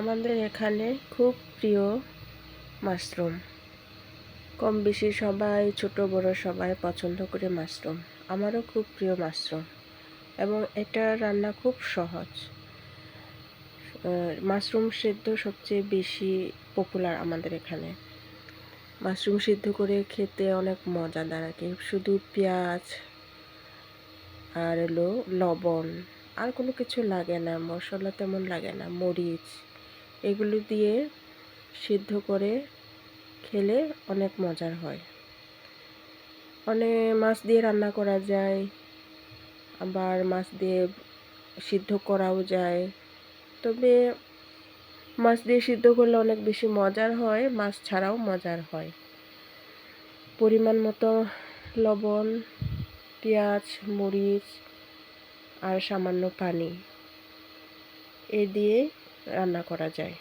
আমাদের এখানে খুব প্রিয় মাশরুম। কম বেশি সবাই, ছোট, বড় সবাই পছন্দ করে মাশরুম। আমারও খুব প্রিয় মাশরুম এবং এটা রান্না খুব সহজ। মাশরুম সেদ্ধ সবচেয়ে বেশি পপুলার আমাদের এখানে। মাশরুম সিদ্ধ করে খেতে অনেক মজাদার আর শুধু পেঁয়াজ আর হলো লবণ আর কোনো কিছু লাগে না, মশলা তেমন লাগে না, মরিচ এগুলো দিয়ে সিদ্ধ করে খেলে অনেক মজার হয়। অনেক মাছ দিয়ে রান্না করা যায়, আবার মাছ দিয়ে সিদ্ধ করাও যায়। তবে মাছ দিয়ে সিদ্ধ করলে অনেক বেশি মজার হয়, মাছ ছাড়াও মজার হয়। পরিমাণ মতো লবণ, পেঁয়াজ, মরিচ আর সামান্য পানি। এ দিয়ে রান্না করা যায়।